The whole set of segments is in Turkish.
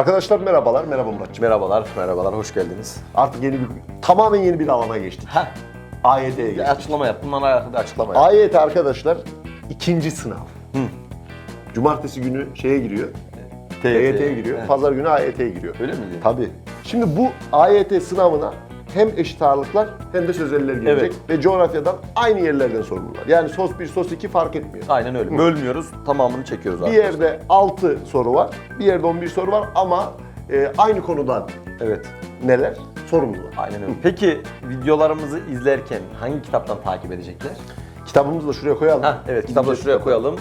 Arkadaşlar merhabalar, merhaba Muratçım. Merhabalar, merhabalar, hoş geldiniz. Artık yeni bir, tamamen yeni bir alana geçtik. Heh, AYT'ye bir geçtik. açıklama yap. Bunlarla alakalı açıklama yap. AYT arkadaşlar ikinci sınav. Cumartesi günü şeye giriyor, TYT'ye giriyor, Evet. pazar günü AYT'ye giriyor. Öyle mi? Tabii. Şimdi bu AYT sınavına hem eşit ağırlıklar hem de sözelliler girecek Evet. ve coğrafyadan aynı yerlerden sorumlular. Yani sos 1, sos 2 fark etmiyor. Aynen öyle. Bölmüyoruz, tamamını çekiyoruz Bir yerde 6 soru var, bir yerde 11 soru var ama e, aynı konudan Evet, neler? Sorumlular. aynen öyle. Peki videolarımızı izlerken hangi kitaptan takip edecekler? Kitabımızı da şuraya koyalım. Heh, evet, kitabı da şuraya koyalım.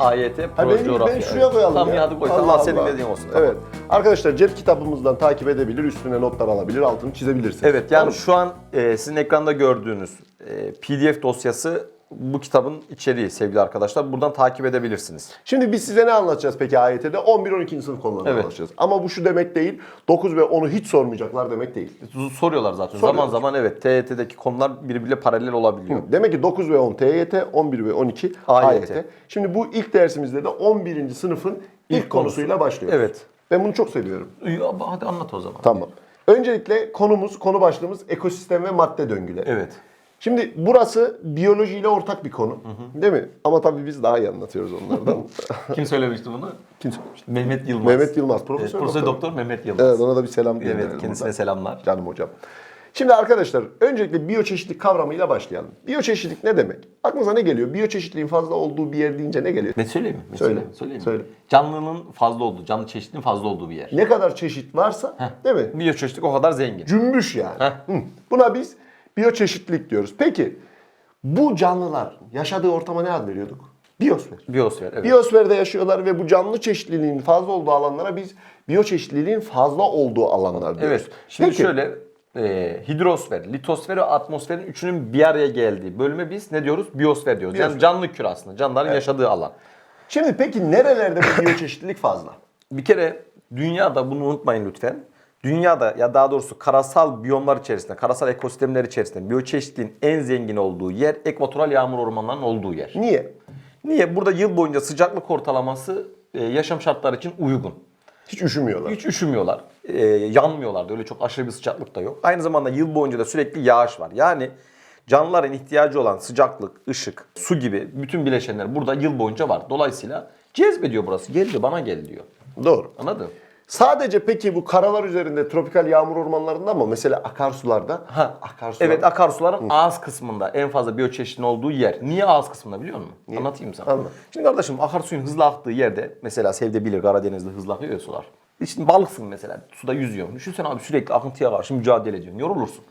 AYT Ha, Pro ben, Coğrafya. şuraya Evet. koyalım Tamam ya. hadi koy. Allah Allah, senin dediğin olsun. tamam. Evet. Arkadaşlar cep kitabımızdan takip edebilir, üstüne notlar alabilir, altını çizebilirsiniz. Evet yani Tamam. şu an e, sizin ekranda gördüğünüz e, PDF dosyası bu kitabın içeriği sevgili arkadaşlar. Buradan takip edebilirsiniz. Şimdi biz size ne anlatacağız peki AYT'de? 11-12. sınıf konularını Evet. anlatacağız. Ama bu şu demek değil, 9 ve 10'u hiç sormayacaklar demek değil. Soruyorlar zaten. Soruyorlar. Zaman zaman evet TYT'deki konular birbiriyle paralel olabiliyor. Demek ki 9 ve 10 TYT, 11 ve 12 AYT. AYT. Şimdi bu ilk dersimizde de 11. sınıfın ilk, İlk konusu. konusuyla başlıyoruz. Evet. Ben bunu çok seviyorum. Ama hadi anlat o zaman. Tamam. Öncelikle konumuz, konu başlığımız ekosistem ve madde döngüleri. Evet. Şimdi burası biyolojiyle ortak bir konu. Değil mi? Ama tabii biz daha iyi anlatıyoruz onlardan. Kim söylemişti bunu? Kim söylemişti? Mehmet Yılmaz. Mehmet Yılmaz, profesör, Profesör doktor. Mehmet Yılmaz. Evet ona da bir selam gönderelim. Evet, kendisine buradan. selamlar. Canım hocam. Şimdi arkadaşlar öncelikle biyoçeşitlilik kavramıyla başlayalım. Biyoçeşitlilik ne demek? Aklınıza ne geliyor? Biyoçeşitliliğin fazla olduğu bir yer deyince ne geliyor? Ne söyleyeyim mi? Söyle, söyleyeyim? Mi? söyle. Canlının fazla olduğu, canlı çeşitliliğin fazla olduğu bir yer. Ne kadar çeşit varsa değil mi? Biyoçeşitlik o kadar zengin. Cümbüş yani. Heh. Hı. Buna biz biyoçeşitlilik diyoruz. Peki bu canlılar yaşadığı ortama ne ad veriyorduk? Biyosfer. Biyosfer, evet. Biyosferde yaşıyorlar ve bu canlı çeşitliliğin fazla olduğu alanlara biz biyoçeşitliliğin fazla olduğu alanlar diyoruz. Evet. Şimdi Peki, şöyle e, hidrosfer, litosfer ve atmosferin üçünün bir araya geldiği bölüme biz ne diyoruz? Biyosfer diyoruz. Biyosfer. Yani canlı küre aslında. Canlıların yaşadığı alan. Şimdi peki nerelerde bu biyoçeşitlilik fazla? Bir kere dünyada bunu unutmayın lütfen. Dünyada ya daha doğrusu karasal biyomlar içerisinde, karasal ekosistemler içerisinde biyoçeşitliliğin en zengin olduğu yer ekvatoral yağmur ormanlarının olduğu yer. Niye? Niye? Burada yıl boyunca sıcaklık ortalaması e, yaşam şartları için uygun. Hiç üşümüyorlar. Hiç üşümüyorlar. E, yanmıyorlar da öyle çok aşırı bir sıcaklık da yok. Aynı zamanda yıl boyunca da sürekli yağış var. Yani canlıların ihtiyacı olan sıcaklık, ışık, su gibi bütün bileşenler burada yıl boyunca var. Dolayısıyla cezbediyor burası. Gel diyor bana gel diyor. Doğru. Anladın? Sadece peki bu karalar üzerinde tropikal yağmur ormanlarında mı? Mesela akarsularda? Ha, Akarsular. Evet akarsuların ağız kısmında en fazla biyoçeşitliliğin olduğu yer. Niye ağız kısmında biliyor musun? Anlatayım sana. Anlat. Şimdi kardeşim akarsuyun hızlı aktığı yerde mesela Sevde bilir Karadeniz'de hızlı akıyor sular. E Şimdi balıksın mesela suda yüzüyorsun. Düşünsene abi sürekli akıntıya karşı mücadele ediyorsun. Yorulursun.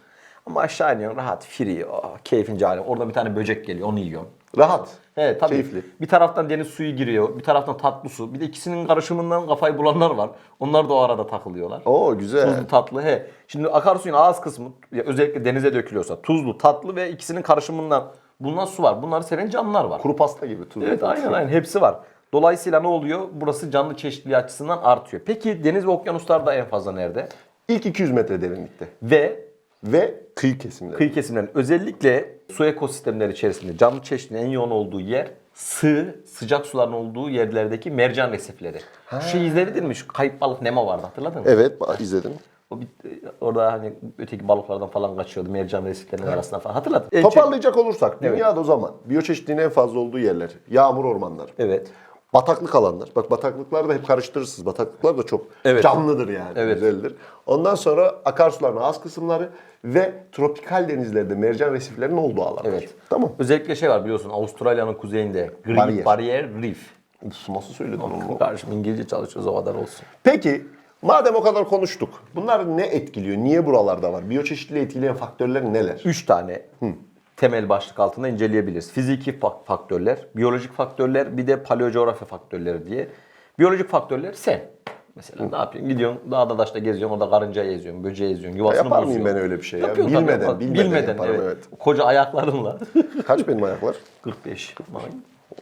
Ama aşağı iniyorsun rahat, free, oh, keyfin cali. Orada bir tane böcek geliyor onu yiyorsun. Rahat. Evet tabii. Keyifli. Bir taraftan deniz suyu giriyor, bir taraftan tatlı su. Bir de ikisinin karışımından kafayı bulanlar var. Onlar da o arada takılıyorlar. Oo güzel. Tuzlu tatlı he. Şimdi akarsuyun ağız kısmı ya özellikle denize dökülüyorsa tuzlu tatlı ve ikisinin karışımından bulunan su var. Bunları seven canlılar var. Kuru pasta gibi. Tuzlu. Evet aynen aynen hepsi var. Dolayısıyla ne oluyor? Burası canlı çeşitliliği açısından artıyor. Peki deniz ve okyanuslarda en fazla nerede? İlk 200 metre derinlikte. Ve Ve kıyı kesimleri. kıyı kesimlerin özellikle su ekosistemleri içerisinde canlı çeşitliliğin en yoğun olduğu yer sığ, sıcak suların olduğu yerlerdeki mercan resifleri. Şu şeyi izledin mi? Şu kayıp balık Nemo vardı hatırladın mı? Evet izledim. O bir, orada hani öteki balıklardan falan kaçıyordu. Mercan resiflerinin arasında falan. Hatırladın? En Toparlayacak olursak Evet. dünyada o zaman biyoçeşitliliğin en fazla olduğu yerler. Yağmur ormanları. Evet. Bataklık alanlar. Bak bataklıklar da hep karıştırırsınız. Bataklıklar da çok Evet. canlıdır yani. Evet. Güzeldir. Ondan sonra akarsuların ağız kısımları ve tropikal denizlerde mercan resiflerinin olduğu alanlar. Evet. Tamam. Özellikle şey var biliyorsun Avustralya'nın kuzeyinde Great Bariyer. Barrier, Reef. Uf, nasıl söyledin onu? Kardeşim İngilizce çalışıyoruz o kadar olsun. Peki madem o kadar konuştuk. Bunlar ne etkiliyor? Niye buralarda var? Biyoçeşitliliği etkileyen faktörler neler? Üç tane temel başlık altında inceleyebiliriz. Fiziki fa- faktörler, biyolojik faktörler, bir de paleocoğrafya faktörleri diye. Biyolojik faktörler sen. Mesela ne yapıyorsun? Gidiyorsun dağda taşta geziyorsun, orada karıncayı eziyorsun, böceği eziyorsun, yuvasını yapar mıyım ben öyle bir şey ya? Yapıyorsun tabii, Bilmeden, bilmeden yaparım, evet. Koca ayaklarınla. Kaç benim ayaklar? 45.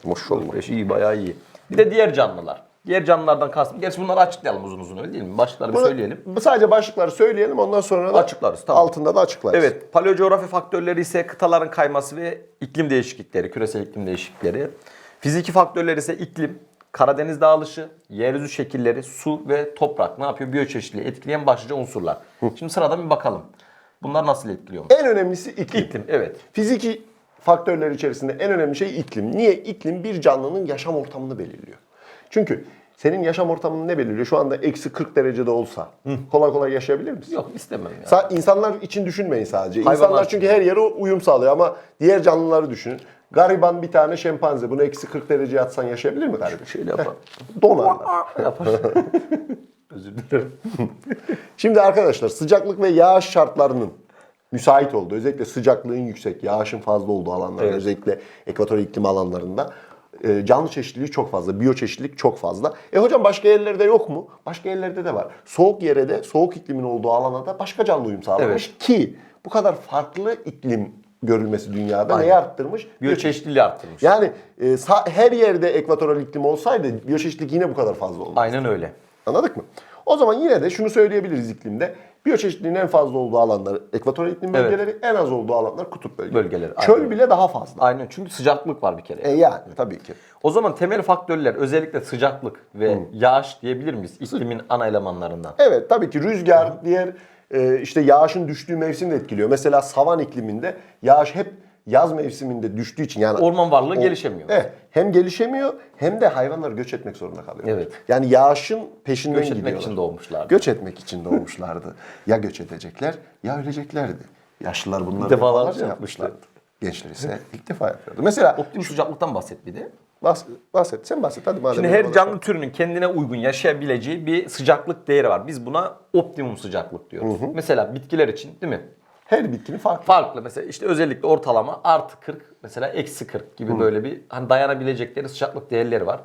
Maşallah. 45 iyi bayağı iyi. Bir de diğer canlılar. Diğer canlılardan kastım. Gerçi bunları açıklayalım uzun uzun öyle değil mi? Başlıkları bir Bunu- söyleyelim. Sadece başlıkları söyleyelim ondan sonra da Açıklarız, tamam. altında da açıklarız. Evet, paleocoğrafya faktörleri ise kıtaların kayması ve iklim değişiklikleri, küresel iklim değişiklikleri. Fiziki faktörler ise iklim, Karadeniz dağılışı, yeryüzü şekilleri, su ve toprak ne yapıyor? Biyoçeşitliliği etkileyen başlıca unsurlar. Şimdi sıradan bir bakalım. Bunlar nasıl etkiliyor? En önemlisi iklim. İklim, evet. Fiziki faktörler içerisinde en önemli şey iklim. Niye? İklim bir canlının yaşam ortamını belirliyor. Çünkü senin yaşam ortamını ne belirliyor? Şu anda eksi 40 derecede olsa kolay kolay yaşayabilir misin? Yok istemem ya. Sa- insanlar için düşünmeyin sadece. Hayvanlar İnsanlar çünkü her yere uyum sağlıyor ama diğer canlıları düşünün. Gariban bir tane şempanze bunu eksi 40 dereceye atsan yaşayabilir mi gariban? Şöyle yapalım. Donarlar. Yapar. Özür dilerim. Şimdi arkadaşlar sıcaklık ve yağış şartlarının müsait olduğu, özellikle sıcaklığın yüksek, yağışın fazla olduğu alanlarda, Evet. özellikle ekvator iklim alanlarında e, canlı çeşitliliği çok fazla, biyoçeşitlilik çok fazla. E hocam başka yerlerde yok mu? Başka yerlerde de var. Soğuk yere de, soğuk iklimin olduğu alana da başka canlı uyum sağlamış ki bu kadar farklı iklim görülmesi dünyada neyi Aynen. arttırmış? Biyoçeşitliliği arttırmış. Yani e, her yerde ekvatoral iklim olsaydı biyoçeşitlilik yine bu kadar fazla olmaz. Aynen öyle. Anladık mı? O zaman yine de şunu söyleyebiliriz iklimde. Biyoçeşitliliğin en fazla olduğu alanlar ekvatoral iklim Evet. bölgeleri, en az olduğu alanlar kutup bölgeleri. Bölgeleri, Çöl aynen. bile daha fazla. Aynen çünkü sıcaklık var bir kere. E yani tabii ki. O zaman temel faktörler özellikle sıcaklık ve yağış diyebilir miyiz? İklimin ana elemanlarından. Evet tabii ki rüzgar, diğer e, işte yağışın düştüğü mevsim de etkiliyor. Mesela savan ikliminde yağış hep yaz mevsiminde düştüğü için yani Orman varlığı o- gelişemiyor. Evet, hem gelişemiyor hem de hayvanlar göç etmek zorunda kalıyor. Evet. Yani yağışın peşinden Göç etmek gidiyorlar. için doğmuşlardı. Göç etmek için doğmuşlardı. ya göç edecekler ya öleceklerdi. Yaşlılar bunları Defalarca yapmışlardı. Gençler ise ilk defa yapıyordu. Mesela Optimum sıcaklıktan bahset bir de. bahset, bahset sen bahset hadi madem. Şimdi her canlı türünün kendine uygun yaşayabileceği bir sıcaklık değeri var. Biz buna optimum sıcaklık diyoruz. Mesela bitkiler için değil mi? Her bitkinin farklı. Farklı mesela işte özellikle ortalama artı 40 mesela eksi 40 gibi böyle bir hani dayanabilecekleri sıcaklık değerleri var.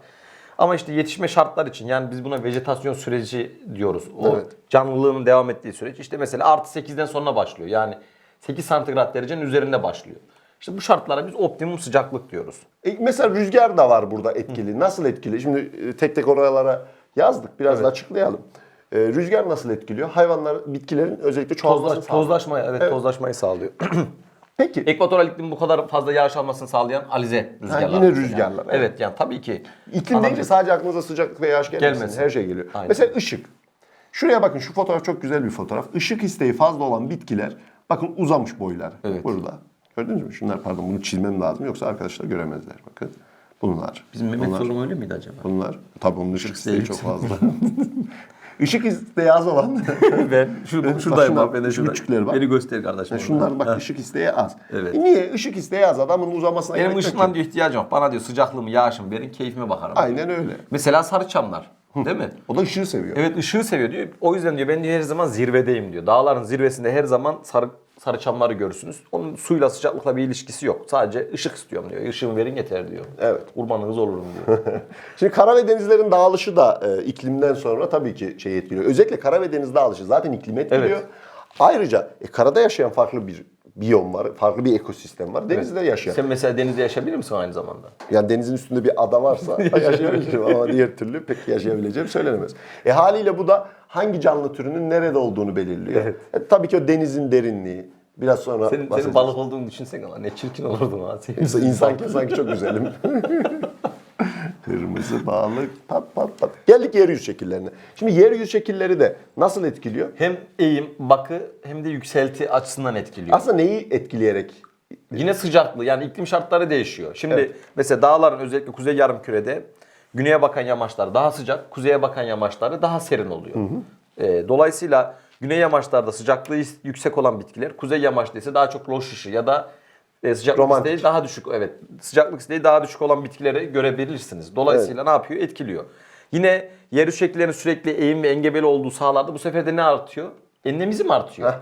Ama işte yetişme şartlar için yani biz buna vejetasyon süreci diyoruz. O Evet. canlılığın devam ettiği süreç işte mesela artı 8'den sonra başlıyor. Yani 8 santigrat derecenin üzerinde başlıyor. İşte bu şartlara biz optimum sıcaklık diyoruz. E, mesela rüzgar da var burada etkili. Nasıl etkili? Şimdi e, tek tek oralara yazdık. Biraz da açıklayalım. E, rüzgar nasıl etkiliyor? Hayvanlar, bitkilerin özellikle çoğalmasını Tozlaş, sağlıyor. tozlaşmayı evet, Evet. tozlaşmayı sağlıyor. Peki. Ekvatoral iklim bu kadar fazla yağış almasını sağlayan alize rüzgarlar. yine mesela. rüzgarlar, evet. Evet. yani tabii ki. İklim deyince sadece aklınıza sıcaklık ve yağış gelmesin. Gelmesin. Her şey geliyor. Aynen. Mesela ışık. Şuraya bakın şu fotoğraf çok güzel bir fotoğraf. Işık isteği fazla olan bitkiler bakın uzamış boylar. Evet. Burada. Gördünüz mü? Şunlar pardon bunu çizmem lazım yoksa arkadaşlar göremezler. Bakın. Bunlar. Bizim Mehmet bunlar, Zorlu öyle miydi acaba? Bunlar. Tabii onun ışık isteği çok fazla. Işık isteği az olan. ben şu, Bak şuradayım bak ben de şu şurada. küçükleri bak. Beni göster kardeşim. Şunlar bak Ha. ışık isteği az. Evet. E niye? Işık isteği az adamın uzamasına Benim ki. diyor ihtiyacım yok. Bana diyor sıcaklığımı, yağışımı verin, keyfime bakarım. Aynen öyle. Mesela sarıçamlar. Değil mi? O da ışığı seviyor. Evet ışığı seviyor diyor. O yüzden diyor ben diyor her zaman zirvedeyim diyor. Dağların zirvesinde her zaman sarı sarıçamları görürsünüz. Onun suyla sıcaklıkla bir ilişkisi yok. Sadece ışık istiyorum diyor. Işığımı verin yeter diyor. Evet. Kurbanınız olurum diyor. Şimdi kara ve denizlerin dağılışı da e, iklimden sonra tabii ki şey etkiliyor. Özellikle kara ve deniz dağılışı zaten iklimi etkiliyor. Evet. Ayrıca e, karada yaşayan farklı bir biyom var, farklı bir ekosistem var. Denizde yaşayan. Sen mesela denizde yaşayabilir misin aynı zamanda? Yani denizin üstünde bir ada varsa yaşayabilirim ama diğer türlü pek yaşayabileceğim söylenemez. E haliyle bu da hangi canlı türünün nerede olduğunu belirliyor. Evet. E, tabii ki o denizin derinliği. Biraz sonra Senin, senin bahsedeceğiz. balık olduğunu düşünsene lan. Ne çirkin olurdun ha. İnsan, insan ki sanki çok güzelim. Kırmızı balık pat pat pat. Geldik yeryüzü şekillerine. Şimdi yeryüzü şekilleri de nasıl etkiliyor? Hem eğim, bakı hem de yükselti açısından etkiliyor. Aslında neyi etkileyerek? Yine sıcaklığı yani iklim şartları değişiyor. Şimdi Evet. mesela dağların özellikle kuzey yarımkürede güneye bakan yamaçlar daha sıcak, kuzeye bakan yamaçları daha serin oluyor. Ee, dolayısıyla güney yamaçlarda sıcaklığı yüksek olan bitkiler, kuzey yamaçta ise daha çok loş ışığı ya da e, sıcaklık Romantik. isteği daha düşük evet sıcaklık isteği daha düşük olan bitkileri görebilirsiniz. Dolayısıyla ne yapıyor? Etkiliyor. Yine yer şekillerinin sürekli eğim ve engebeli olduğu sahalarda bu sefer de ne artıyor? Enlemizm artıyor. Heh.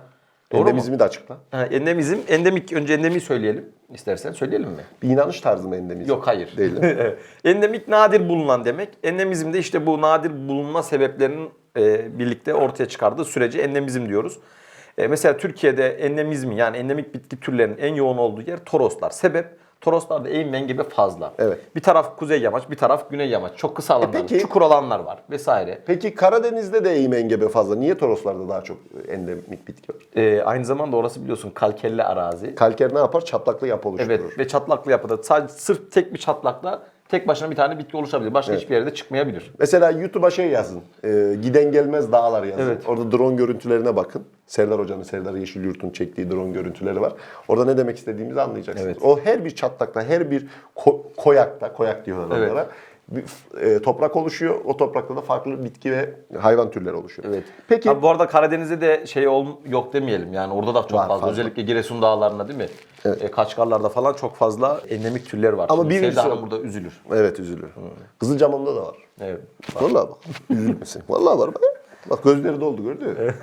Doğru mu? Endemizmi de açıkla. Ha, endemizm, endemik, önce endemiyi söyleyelim. İstersen söyleyelim mi? Bir inanış tarzı mı endemizm? Yok hayır. Değil. değil mi? Endemik nadir bulunan demek. Endemizm de işte bu nadir bulunma sebeplerinin e, birlikte ortaya çıkardığı süreci endemizm diyoruz. E, mesela Türkiye'de endemizmi yani endemik bitki türlerinin en yoğun olduğu yer Toroslar. Sebep Toroslarda eğim ve engebi fazla. Evet. Bir taraf kuzey yamaç, bir taraf güney yamaç. Çok kısa alanlar, peki- çukur alanlar var vesaire. Peki Karadeniz'de de eğim engebe fazla. Niye Toroslarda daha çok endemik bitki var? E, aynı zamanda orası biliyorsun kalkerli arazi. Kalker ne yapar? Çatlaklı yapı oluşturur. Evet ve çatlaklı yapıda sadece sırf tek bir çatlakla tek başına bir tane bitki oluşabilir. Başka hiçbir yerde çıkmayabilir. Mesela YouTube'a şey yazın. e, giden gelmez dağlar yazın. Evet. Orada drone görüntülerine bakın. Serdar Hoca'nın, Serdar Yeşilyurt'un çektiği drone görüntüleri var. Orada ne demek istediğimizi anlayacaksınız. Evet. O her bir çatlakta, her bir ko- koyakta, koyak diyorlar Evet. onlara. E, toprak oluşuyor. O toprakta da farklı bitki ve hayvan türleri oluşuyor. Evet. Peki Ha, bu arada Karadeniz'de de şey ol, yok demeyelim yani orada da çok Var, fazla. fazla. Özellikle Giresun dağlarında değil mi? E, Kaçkarlarda falan çok fazla endemik türler var. Ama Şimdi birincisi Sevda burada üzülür. evet üzülür. Kızılcamam'da da var. Evet. Vallahi bak. Üzülmesin. Vallahi var bak. Bak gözleri doldu gördün mü?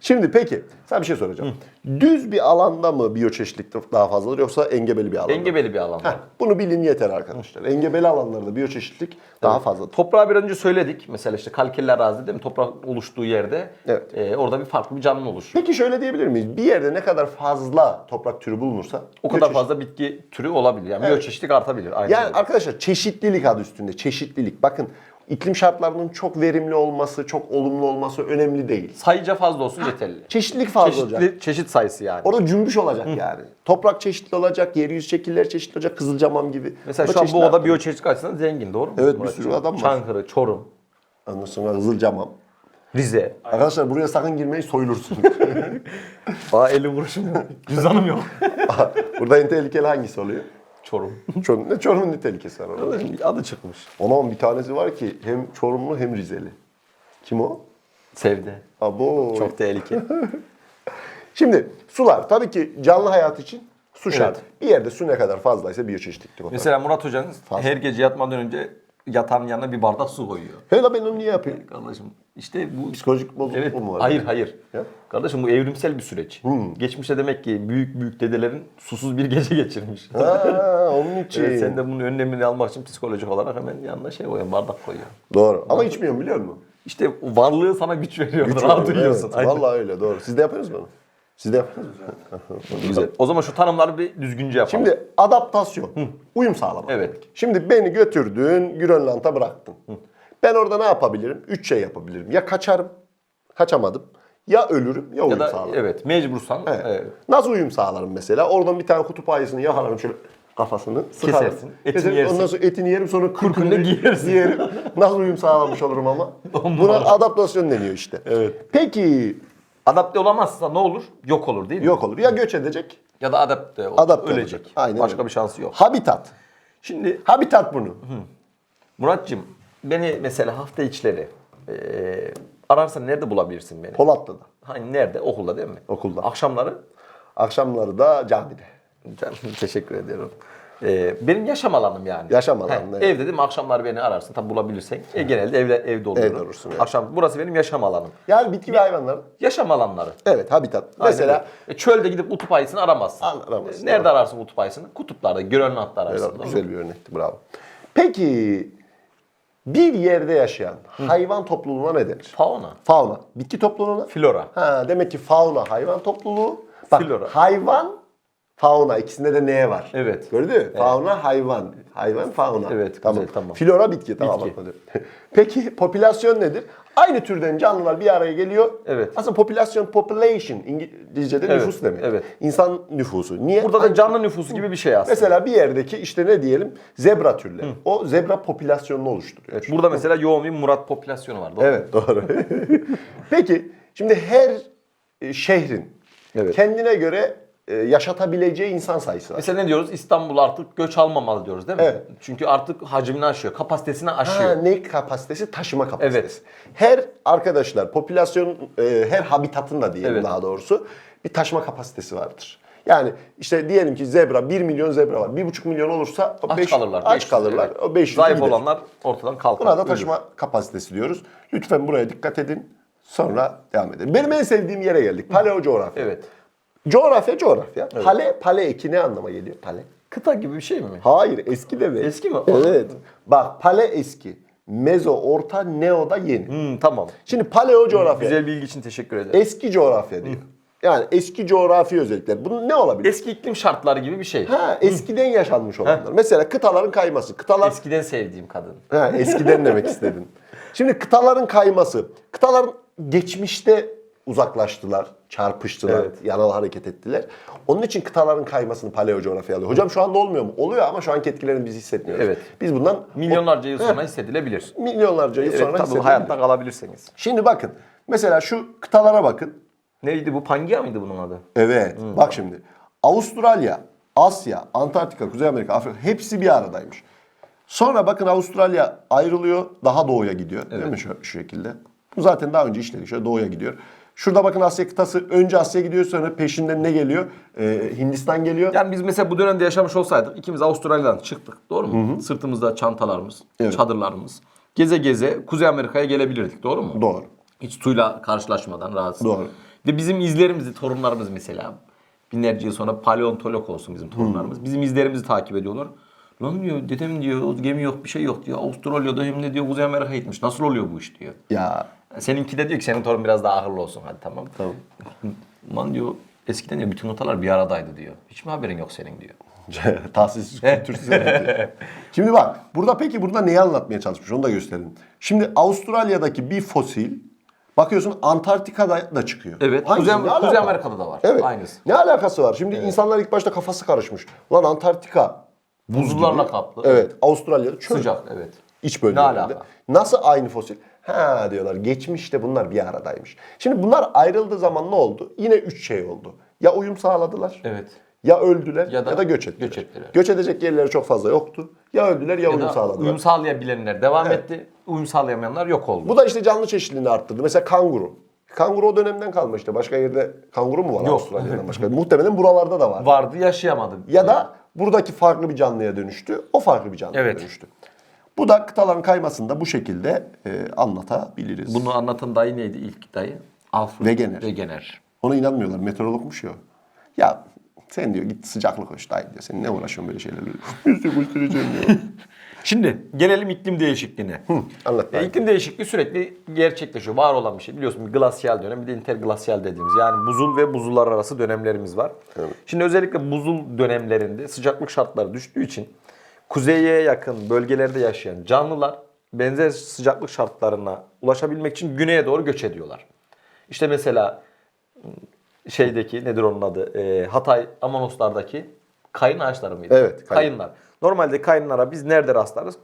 Şimdi peki sana bir şey soracağım. Düz bir alanda mı biyoçeşitlilik daha fazladır yoksa engebeli bir alanda? Engebeli bir alan. Heh, bunu bilin yeter arkadaşlar. Engebeli alanlarda biyoçeşitlilik daha fazla. Toprağı bir önce söyledik. Mesela işte kalkerli arazi değil mi? Toprak oluştuğu yerde Evet. e, orada bir farklı bir canlı oluşuyor. Peki şöyle diyebilir miyiz? Bir yerde ne kadar fazla toprak türü bulunursa O kadar fazla bitki türü olabilir. Yani Evet. biyoçeşitlik artabilir. Aynı Yani zamanda. arkadaşlar çeşitlilik adı üstünde. Çeşitlilik. Bakın iklim şartlarının çok verimli olması, çok olumlu olması önemli değil. sayıca fazla olsun yeterli. Çeşitlilik fazla olacak. Çeşitli, çeşit sayısı yani. Orada cümbüş olacak yani. Toprak çeşitli olacak, yeryüzü şekiller çeşitli olacak, kızılcamam gibi. Mesela şu an bu oda biyoçeşitlik açısından zengin doğru mu? Evet, bir sürü adam var. Çankırı, Çorum, Ondan sonra kızılcamam. Rize. Arkadaşlar buraya sakın girmeyin soyulursunuz. Aa 50 kuruşum yok. Cüzdanım yok. Burada en tehlikeli hangisi oluyor? Çorum. Çorum, ne Çorum'un ne tehlikesi var orada? Adı çıkmış. Onun bir tanesi var ki hem Çorumlu hem Rizeli. Kim o? Sevde. Abo. Çok tehlikeli. Şimdi sular tabii ki canlı hayat için su şart. Evet. Bir yerde su ne kadar fazlaysa biyoçeşitlilik o kadar. Mesela Murat Hoca'nız Fazla. her gece yatmadan önce yatağın yanına bir bardak su koyuyor. Hele ben onu niye yapayım? Kardeşim işte bu Psikolojik bozukluk Evet. mu var? Hayır hayır. Ya? Kardeşim bu evrimsel bir süreç. Geçmişte demek ki büyük büyük dedelerin susuz bir gece geçirmiş. Ha, onun için. Evet, sen de bunun önlemini almak için psikolojik olarak hemen yanına şey koyuyorsun, bardak koyuyorsun. Doğru. Ama içmiyorum biliyor musun? İşte varlığı sana güç veriyor. Güç rahat veriyor, evet. Vallahi öyle doğru. Siz de yapıyorsunuz mu? Siz de mu? Güzel. O zaman şu tanımları bir düzgünce yapalım. Şimdi adaptasyon, uyum sağlamak. Evet. demek. Şimdi beni götürdün, Grönland'a bıraktın. Ben orada ne yapabilirim? Üç şey yapabilirim. Ya kaçarım, kaçamadım. Ya ölürüm, ya uyum ya da sağlarım. evet mecbursan Evet. evet. Nasıl uyum sağlarım mesela? Oradan bir tane kutup ayısını yakalarım şöyle kafasını sıkarım. Kesersin, etini Keserim, yersin. Ondan sonra etini yerim sonra de giyersin. giyerim. Nasıl uyum sağlamış olurum ama? Buna adaptasyon deniyor işte. Evet. Peki adapte olamazsa ne olur? Yok olur değil mi? yok olur. Ya göç edecek, Ya da adapte olur. adapte ölecek. olacak. Aynen Başka öyle. bir şansı yok. Habitat. Şimdi Habitat bunu. Muratcığım beni mesela hafta içleri eee ararsan nerede bulabilirsin beni? Polatlı'da. Hani nerede? Okulda değil mi? Okulda. Akşamları? Akşamları da camide. Canım, Teşekkür ediyorum. Ee, benim yaşam alanım yani. Yaşam alanı, evet. Evde değil mi? Akşamları beni ararsın. Tabi bulabilirsen. E, genelde evde, evde oluyorum. Evde olursun, evet. Akşam, burası benim yaşam alanım. Yani bitki ve hayvanların. Yaşam alanları. Evet habitat. Aynen Mesela öyle. E, çölde gidip kutup ayısını aramazsın. Al- aramazsın, E, Nerede ararsın kutup ayısını? Kutuplarda, Grönland'da ararsın. Mi? güzel bir örnekti bravo. Peki bir yerde yaşayan hayvan topluluğuna ne denir? Fauna, Fauna. Bitki topluluğuna? flora. Ha, demek ki fauna hayvan topluluğu. Bak, Flora. hayvan fauna ikisinde de neye var? Evet. Gördün mü? Fauna hayvan. Hayvan fauna. Evet, güzel, tamam. tamam. Flora bitki tamam. Bitki. Peki popülasyon nedir? Aynı türden canlılar bir araya geliyor. Evet. Aslında popülasyon population İngilizce'de Evet, nüfus demek. evet. İnsan nüfusu. Niye? Burada da canlı nüfusu gibi bir şey aslında. Mesela bir yerdeki işte ne diyelim zebra türleri. O zebra popülasyonunu oluşturuyor. Evet, burada mesela yoğun bir Murat popülasyonu var. doğru? Evet doğru. Peki şimdi her şehrin Evet. kendine göre yaşatabileceği insan sayısı var. Mesela ne diyoruz? İstanbul artık göç almamalı diyoruz değil mi? Evet. Çünkü artık hacmini aşıyor, kapasitesini Ha, aşıyor. ne kapasitesi? Taşıma kapasitesi. Her arkadaşlar popülasyon e, her habitatın da diyelim Evet. daha doğrusu bir taşıma kapasitesi vardır. Yani işte diyelim ki zebra 1 milyon zebra var. 1,5 milyon olursa Aç beş- kalırlar. Aç 500, kalırlar. evet. O 500 Zayıf gider. olanlar ortadan kalkar. Buna da ölür. taşıma kapasitesi diyoruz. Lütfen buraya dikkat edin. Sonra devam edelim. Benim en sevdiğim yere geldik. Paleo coğrafya. Evet. Coğrafya coğrafya. Pale pale eki ne anlama geliyor? Pale. Kıta gibi bir şey mi? Hayır eski demek. Eski mi? Evet. Bak pale eski. Mezo orta neo da yeni. Hmm, tamam. Şimdi paleo coğrafya. Güzel bilgi için teşekkür ederim. Eski coğrafya diyor. Yani eski coğrafi özellikler. Bunun ne olabilir? Eski iklim şartları gibi bir şey. ha, eskiden yaşanmış olanlar. Mesela kıtaların kayması. Kıtalar Eskiden sevdiğim kadın. Ha, eskiden demek istedin. Şimdi kıtaların kayması. Kıtaların geçmişte uzaklaştılar, çarpıştılar, Evet. yanal hareket ettiler. Onun için kıtaların kaymasını paleocoğrafya alıyor. Hocam şu anda olmuyor mu? Oluyor ama şu anki etkilerini biz hissetmiyoruz. Evet. Biz bundan Milyonlarca yıl sonra hissedilebilir. milyonlarca yıl Evet, sonra tabii hissedebiliriz. hayatta kalabilirseniz. Şimdi bakın. Mesela şu kıtalara bakın. Neydi bu? Pangea mıydı bunun adı? Evet. Bak şimdi. Avustralya, Asya, Antarktika, Kuzey Amerika, Afrika hepsi bir aradaymış. Sonra bakın Avustralya ayrılıyor, daha doğuya gidiyor. Değil mi şu, şu şekilde? Bu zaten daha önce işledik. Şöyle doğuya gidiyor. Şurada bakın Asya kıtası önce Asya gidiyor sonra peşinden ne geliyor? Ee, Hindistan geliyor. Yani biz mesela bu dönemde yaşamış olsaydık ikimiz Avustralya'dan çıktık. Doğru mu? Sırtımızda çantalarımız, Evet. çadırlarımız. Geze geze Kuzey Amerika'ya gelebilirdik. Doğru mu? Doğru. Hiç suyla karşılaşmadan rahatsız. Doğru. Ve bizim izlerimizi, torunlarımız mesela binlerce yıl sonra paleontolog olsun bizim torunlarımız. Bizim izlerimizi takip ediyorlar. Lan diyor dedem diyor gemi yok bir şey yok diyor. Avustralya'da hem de diyor Kuzey Amerika'ya gitmiş. Nasıl oluyor bu iş diyor. Ya Seninki de diyor ki senin torun biraz daha akıllı olsun hadi tamam. Tamam. Man diyor eskiden diyor bütün kıtalar bir aradaydı diyor. Hiç mi haberin yok senin diyor. tahsilsiz kültürsüz. herif. Şimdi bak burada peki burada neyi anlatmaya çalışmış onu da gösterelim. Şimdi Avustralya'daki bir fosil bakıyorsun Antarktika'da da çıkıyor. Evet. Kuzey, Ne Kuzey alaka? Amerika'da da var. Evet. Aynısı. Ne alakası var? Şimdi insanlar ilk başta kafası karışmış. Ulan Antarktika buz Buzullarla gibi. kaplı. Evet. Avustralya'da çöl. Sıcak evet. İç Ne bölgelerde. alaka? Nasıl aynı fosil? Ha diyorlar geçmişte bunlar bir aradaymış. Şimdi bunlar ayrıldığı zaman ne oldu? Yine üç şey oldu. Ya uyum sağladılar. Evet. Ya öldüler ya Ya da, da göç ettiler. göç ettiler. Göç edecek yerleri çok fazla yoktu. Ya öldüler ya, Ya uyum da sağladılar. uyum sağlayabilenler devam Evet. etti. Uyum sağlayamayanlar yok oldu. Bu da işte canlı çeşitliliğini arttırdı. Mesela kanguru. Kanguru o dönemden kalma işte. Başka yerde kanguru mu var Yok. Avustralya'dan başka? Muhtemelen buralarda da var. Vardı yaşayamadı. Ya da buradaki farklı bir canlıya dönüştü. O farklı bir canlıya Evet. dönüştü. Bu da kıtaların kaymasını da bu şekilde e, anlatabiliriz. Bunu anlatan dayı neydi ilk dayı? Alfred Wegener. Wegener. Ona inanmıyorlar. Meteorologmuş ya. Ya sen diyor git sıcaklık hoş dayı diyor. Sen ne uğraşıyorsun böyle şeylerle? Yüzü göstereceğim diyor. Şimdi gelelim iklim değişikliğine. anlat E, iklim değişikliği sürekli gerçekleşiyor. Var olan bir şey. Biliyorsun bir glasyal dönem bir de interglasyal dediğimiz. Yani buzul ve buzullar arası dönemlerimiz var. Şimdi özellikle buzul dönemlerinde sıcaklık şartları düştüğü için kuzeye yakın bölgelerde yaşayan canlılar benzer sıcaklık şartlarına ulaşabilmek için güneye doğru göç ediyorlar. İşte mesela şeydeki nedir onun adı? Ee, Hatay Amanoslardaki kayın ağaçları mıydı? Evet, kayın. Kayınlar. Normalde kayınlara biz nerede rastlarız?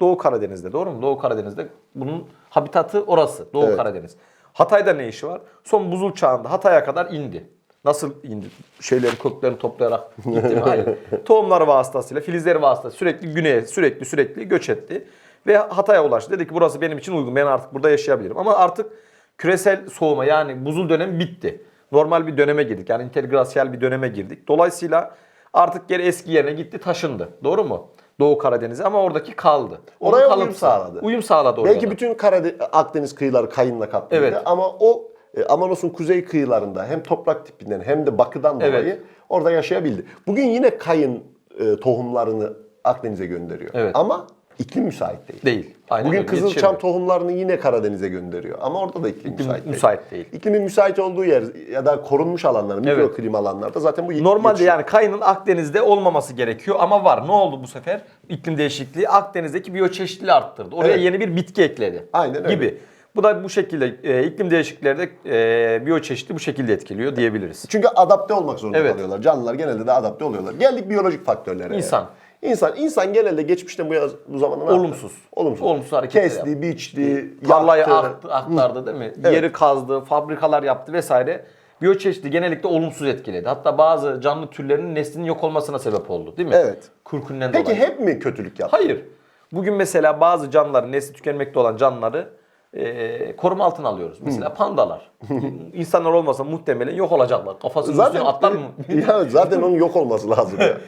Doğu Karadeniz'de doğru mu? Doğu Karadeniz'de bunun habitatı orası. Doğu Evet. Karadeniz. Hatay'da ne işi var? Son buzul çağında Hatay'a kadar indi. Nasıl indi? Şeyleri köklerini toplayarak gitti mi? Hayır. Tohumları vasıtasıyla, filizleri vasıtasıyla sürekli güneye sürekli sürekli göç etti. Ve Hatay'a ulaştı. Dedi ki burası benim için uygun. Ben artık burada yaşayabilirim. Ama artık küresel soğuma yani buzul dönemi bitti. Normal bir döneme girdik. Yani interglasyal bir döneme girdik. Dolayısıyla artık geri eski yerine gitti, taşındı. Doğru mu? Doğu Karadeniz'e ama oradaki kaldı. Onun Oraya uyum kalıntısı. sağladı. Uyum sağladı oraya. Belki da. bütün Karadeniz, Akdeniz kıyıları kayınla kaplıydı Evet. ama o e, Amanos'un kuzey kıyılarında hem toprak tipinden hem de bakıdan Evet. dolayı orada yaşayabildi. Bugün yine kayın e, tohumlarını Akdeniz'e gönderiyor. Evet. Ama iklim müsait değil. Değil. Aynen Bugün öyle. Kızılçam tohumlarını yine Karadeniz'e gönderiyor. Ama orada da iklim, müsait değil. müsait değil. İklimin müsait olduğu yer ya da korunmuş alanlar, Evet. mikroklim alanlarda zaten bu Normalde yetişiyor. yani kayının Akdeniz'de olmaması gerekiyor ama var. Ne oldu bu sefer? İklim değişikliği Akdeniz'deki biyoçeşitliliği arttırdı. Oraya Evet. yeni bir bitki ekledi. Aynen öyle. Gibi. Bu da bu şekilde e, iklim değişiklikleri de e, biyoçeşitliği bu şekilde etkiliyor diyebiliriz. Çünkü adapte olmak zorunda Evet. kalıyorlar. Canlılar genelde de adapte oluyorlar. Geldik biyolojik faktörlere. İnsan. İnsan, insan genelde geçmişten bu, yaz- bu zamana ne yaptı? Olumsuz. Olumsuz. Olumsuz hareketler Kesti, yaptı. biçti, Tarlayı yaktı. aktı, aktardı değil mi? Evet. Yeri kazdı, fabrikalar yaptı vesaire. Biyoçeşitliği genellikle olumsuz etkiledi. Hatta bazı canlı türlerinin neslinin yok olmasına sebep oldu değil mi? Evet. Kürkünden Peki dolayı. hep mi kötülük yaptı? Hayır. Bugün mesela bazı canlıların nesli tükenmekte olan canlıları e, koruma altına alıyoruz. Mesela pandalar. İnsanlar olmasa muhtemelen yok olacaklar. Kafasının Zaten üstüne atlar mı? ya zaten onun yok olması lazım ya.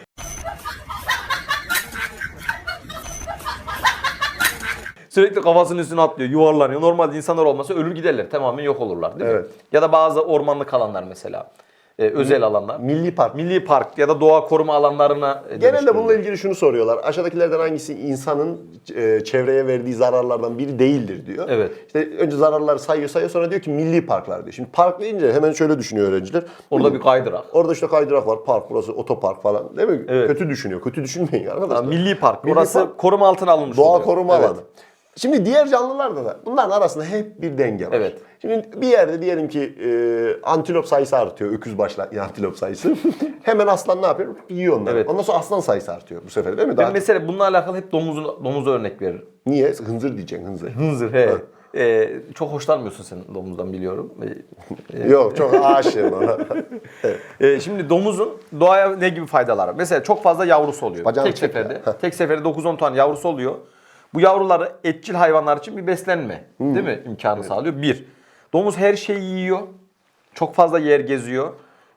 Sürekli kafasının üstüne atlıyor, yuvarlanıyor. Normalde insanlar olmasa ölür giderler. Tamamen yok olurlar değil mi? Evet. Ya da bazı ormanlık alanlar mesela. E, özel alanlar. Milli park. Milli park ya da doğa koruma alanlarına e, Genelde bununla ilgili şunu soruyorlar. Aşağıdakilerden hangisi insanın e, çevreye verdiği zararlardan biri değildir diyor. Evet. İşte önce zararları sayıyor sayıyor sonra diyor ki milli parklar diyor. Şimdi park deyince hemen şöyle düşünüyor öğrenciler. Orada bir kaydırak. Orada işte kaydırak var, park, burası otopark falan. Değil mi? Evet. Kötü düşünüyor. Kötü düşünmeyin arkadaşlar. Ha, Milli park. Milli Orası park, koruma altına alınmış doğa oluyor. koruma Evet. alanı. Şimdi diğer canlılarda da bunların arasında hep bir denge var. Evet. Şimdi bir yerde diyelim ki e, antilop sayısı artıyor. Öküz başlı antilop sayısı. Hemen aslan ne yapıyor? Yiyor onları. Evet. Ondan sonra aslan sayısı artıyor bu sefer değil mi? Daha, mesela bununla alakalı hep domuzun, domuza örnek veririm. Niye? Hınzır diyeceksin hınzır. Hınzır he. Ee, çok hoşlanmıyorsun sen domuzdan biliyorum. Ee, Yok çok aşığım ona. Ee, şimdi domuzun doğaya ne gibi faydaları? var? Mesela çok fazla yavrusu oluyor. Bacağını tek seferde. ya. tek seferde 9-10 tane yavrusu oluyor. Bu yavruları etçil hayvanlar için bir beslenme, değil mi? imkanı sağlıyor. Bir. Domuz her şeyi yiyor. Çok fazla yer geziyor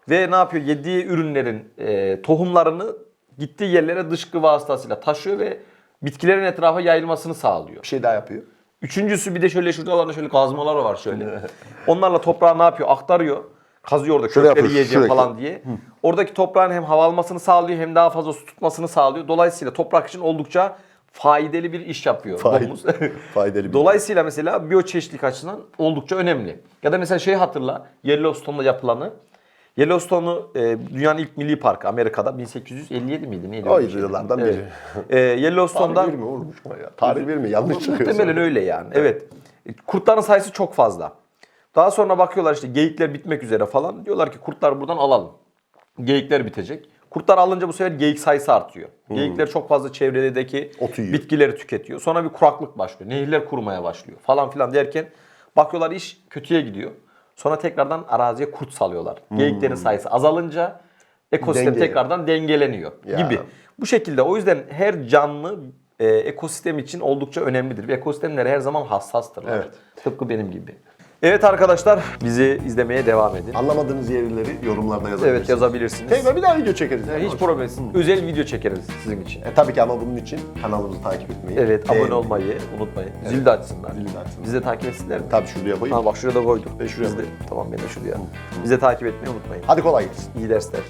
ve ne yapıyor? Yediği ürünlerin e, tohumlarını gittiği yerlere dışkı vasıtasıyla taşıyor ve bitkilerin etrafa yayılmasını sağlıyor. Bir şey daha yapıyor. Üçüncüsü bir de şöyle şurada şöyle kazmalar var şöyle. Onlarla toprağı ne yapıyor? Aktarıyor. Kazıyor orada Şöyle kökleri yiyeceğim sürekli. falan diye. Oradaki toprağın hem hava almasını sağlıyor hem daha fazla su tutmasını sağlıyor. Dolayısıyla toprak için oldukça faydalı bir iş yapıyor Fayda- domuz. Faydalı bir. Dolayısıyla mesela biyoçeşitlilik açısından oldukça önemli. Ya da mesela şey hatırla Yellowstone'da yapılanı. Yellowstone'u e, dünyanın ilk milli parkı Amerika'da 1857 miydi? Neydi? O yıllardan Evet. biri. E, Yellowstone'da Tarih bir mi olmuş ama ya? Tarih mi? Yanlış çıkıyor. Muhtemelen öyle yani. Evet. Kurtların sayısı çok fazla. Daha sonra bakıyorlar işte geyikler bitmek üzere falan. Diyorlar ki kurtlar buradan alalım. Geyikler bitecek. Kurtlar alınca bu sefer geyik sayısı artıyor. Geyikler çok fazla çevredeki Hmm. Bitkileri tüketiyor. Sonra bir kuraklık başlıyor. Nehirler kurumaya başlıyor falan filan derken bakıyorlar iş kötüye gidiyor. Sonra tekrardan araziye kurt salıyorlar. Geyiklerin sayısı azalınca ekosistem Hmm. Denge. tekrardan dengeleniyor Ya. gibi. Bu şekilde o yüzden her canlı e, ekosistem için oldukça önemlidir. Ve ekosistemler her zaman hassastırlar. Evet. Tıpkı benim gibi. Evet arkadaşlar bizi izlemeye devam edin. Anlamadığınız yerleri yorumlarda yazabilirsiniz. Evet yazabilirsiniz. Tekrar bir daha video çekeriz. yani. Hiç problem yok. Özel video çekeriz sizin için. E, tabii ki ama bunun için kanalımızı takip etmeyi. Evet beğenmeyi. abone olmayı unutmayın. Zil de açsınlar. Zili de açsınlar. Bizi de takip etsinler mi? Tabii şuraya koyayım. Ha bak şuraya da koydum. Ve şuraya Biz de- Tamam ben de şuraya. Bizi de takip etmeyi unutmayın. Hadi kolay gelsin. İyi dersler.